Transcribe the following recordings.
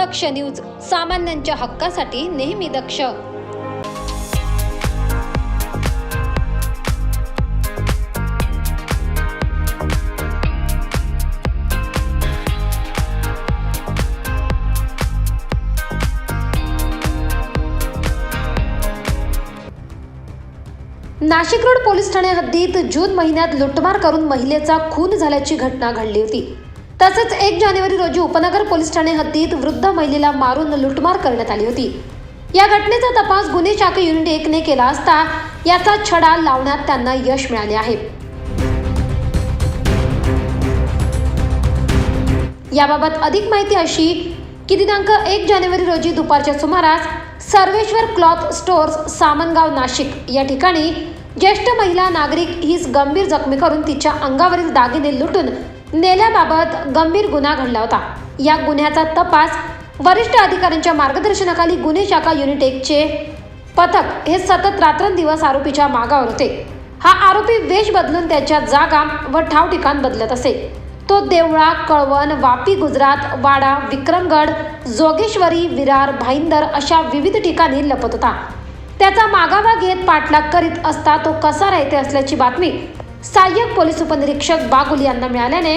दक्ष news सामान्यांच्या हक्कासाठी नेहमी दक्ष. नाशिक रोड पोलीस ठाणे हद्दीत जून महिन्यात लुटमार करून महिलेचा खून झाल्याची घटना घडली होती. तसंच एक जानेवारी रोजी उपनगर पोलीस ठाणे हद्दीत वृद्ध महिलेला मारून लुटमार करण्यात आली होती. या घटनेचा तपास गुन्हे शाखा युनिट एकने केला असता याचा छडा लावण्यात त्यांना यश मिळाले आहे. याबाबत अधिक माहिती अशी की दिनांक एक जानेवारी रोजी दुपारच्या सुमारास सर्वेश्वर क्लॉथ स्टोअर्स सामनगाव नाशिक या ठिकाणी ज्येष्ठ महिला नागरिक हीच गंभीर जखमी करून तिच्या अंगावरील दागिने लुटून नेल्याबाबत गंभीर गुन्हा घडला होता. या गुन्ह्याचा तपास वरिष्ठ अधिकाऱ्यांच्या मार्गदर्शनाखाली गुन्हे शाखा युनिट एकचे पथक हे सतत रात्रंदिवस आरोपीच्या मागावर होते. हा आरोपी वेश बदलून त्याच्या जागा व ठाव ठिकाण बदलत असे. तो देवळा कळवण वापी गुजरात वाडा विक्रमगड जोगेश्वरी विरार भाईंदर अशा विविध ठिकाणी लपत होता. त्याचा मागावा घेत पाठलाग करीत असता तो कसा राहते असल्याची बातमी सहाय्यक पोलीस उपनिरीक्षक बागुल यांना मिळाल्याने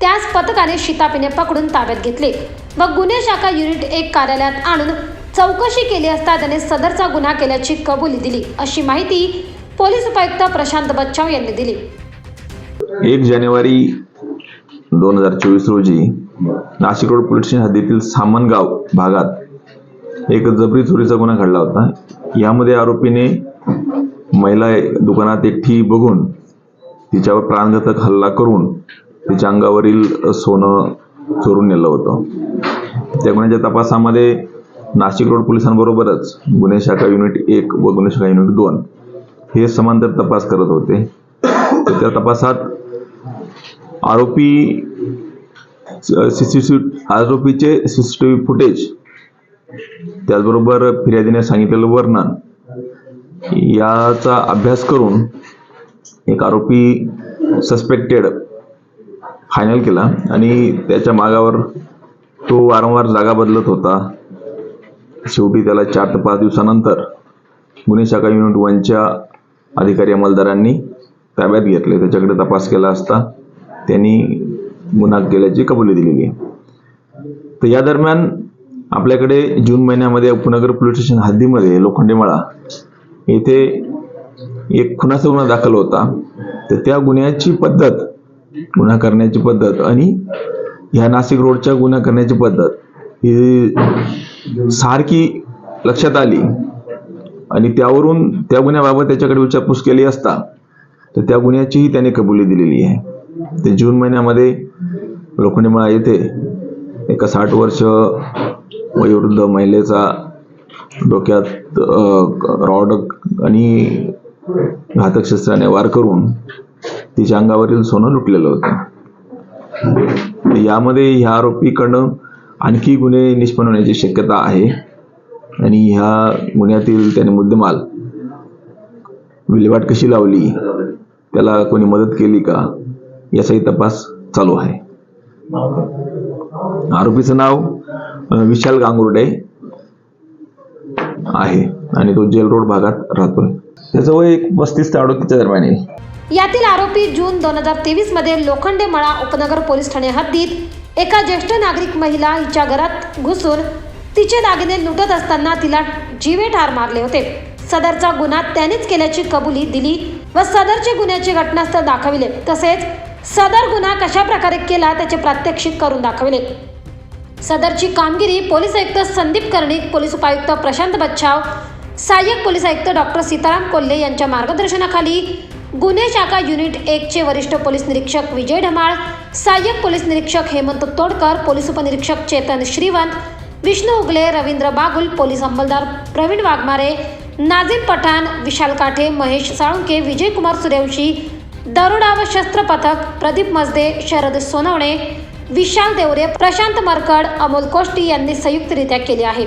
त्यास पथकाने शितापीने पकडून ताब्यात घेतले व गुन्हे शाखा युनिट एक कार्यालयात आणून चौकशी केली असता त्याने सदरचा गुन्हा केल्याची कबुली दिली अशी माहिती पोलीस उपायुक्त प्रशांत बच्चाव यांनी दिली. एक जानेवारी दोन हजार चोवीस रोजी नाशिक रोड पोलीस स्टेशन हद्दीतील सामनगाव भागात एक जबरी चोरीचा गुन्हा घडला होता. यामध्ये आरोपीने महिला दुकानात एकटी बघून तिच्यावर प्राणघातक हल्ला करून तिच्या अंगावरील सोनं चोरून नेलं होतं. त्या गुन्ह्याच्या तपासामध्ये नाशिक रोड पोलिसांबरोबरच गुन्हे शाखा युनिट एक व गुन्हे शाखा युनिट दोन हे समांतर तपास करत होते. तर त्या तपासात आरोपी सीसीटीव्ही आरोपीचे सीसीटीव्ही फुटेज त्याचबरोबर फिर्यादीने सांगितलेलं वर्णन याचा अभ्यास करून एक आरोपी सस्पेक्टेड फायनल केला आणि त्याच्या मागावर तो वारंवार जागा बदलत होता. शेवटी त्याला चार ते पाच दिवसानंतर गुन्हे शाखा युनिट वनच्या अधिकारी अंमलदारांनी ताब्यात घेतले. त्याच्याकडे तपास केला असता त्यांनी गुन्हा केल्याची कबुली दिलेली आहे. तर या दरम्यान आपल्याकडे जून महिन्यामध्ये उपनगर पोलीस स्टेशन हद्दीमध्ये लोखंडेमाळा येथे एक खुनाचा गुन्हा दाखल होता. तर त्या गुन्ह्याची पद्धत गुन्हा करण्याची पद्धत आणि ह्या नाशिक रोडच्या गुन्हा करण्याची पद्धत ही सारखी लक्षात आली. आणि त्यावरून त्या गुन्ह्याबाबत त्याच्याकडे विचारपूस केली असता तर त्या गुन्ह्याचीही त्याने कबुली दिलेली आहे. ते जून महिन्यामध्ये लोखंडेमाळा येथे एका साठ वर्ष वयोवृद्ध महिलेचा डोक्यात रॉड आणि घातक शस्त्राने वार करून तिच्या अंगावरील सोनं लुटलेलं होतं. यामध्ये ह्या आरोपीकडनं आणखी गुन्हे निष्पन्न होण्याची शक्यता आहे. आणि ह्या गुन्ह्यातील त्याने मुद्देमाल विल्हेवाट कशी लावली? त्याला कोणी मदत केली का? याचाही तपास चालू आहे. आरोपीचं नाव विशाल गांगुर्डे आहे. आणि तो जेल रोड भागात राहतोय. त्याचं वय एक पस्तीस ते अडोतीसच्या दरम्यान येईल यातील आरोपी जून दोन हजार तेवीसमध्ये लोखंडे मळा उपनगर पोलीस ठाणे हद्दीत एका ज्येष्ठ नागरिक महिला हिच्या घरात घुसून तिचे दागिने लुटत असताना तिला जीवे ठार मारले होते. सदरचा गुन्हा त्यानेच केल्याची कबुली दिली व सदरचे गुन्ह्याचे घटनास्थळ दाखविले. तसेच सदर गुन्हा कशा प्रकारे केला त्याचे प्रात्यक्षिक करून दाखविले. सदरची कामगिरी पोलीस आयुक्त संदीप कर्णिक पोलीस उपायुक्त प्रशांत बच्छाव सहाय्यक पोलीस आयुक्त डॉक्टर सीताराम कोल्हे यांच्या मार्गदर्शनाखाली गुन्हे शाखा युनिट एकचे वरिष्ठ पोलीस निरीक्षक विजय ढमाळ सहाय्यक पोलीस निरीक्षक हेमंत तोडकर पोलीस उपनिरीक्षक चेतन श्रीवंत विष्णू उगले रवींद्र बागुल पोलीस अंमलदार प्रवीण वाघमारे नाझीम पठाण विशाल काठे महेश साळुंके विजयकुमार सूर्यवंशी दरोडा व शस्त्र पथक प्रदीप मजदे शरद सोनवणे विशाल देवरे प्रशांत मरकड अमोल कोष्टी यांनी संयुक्तरित्या केले आहे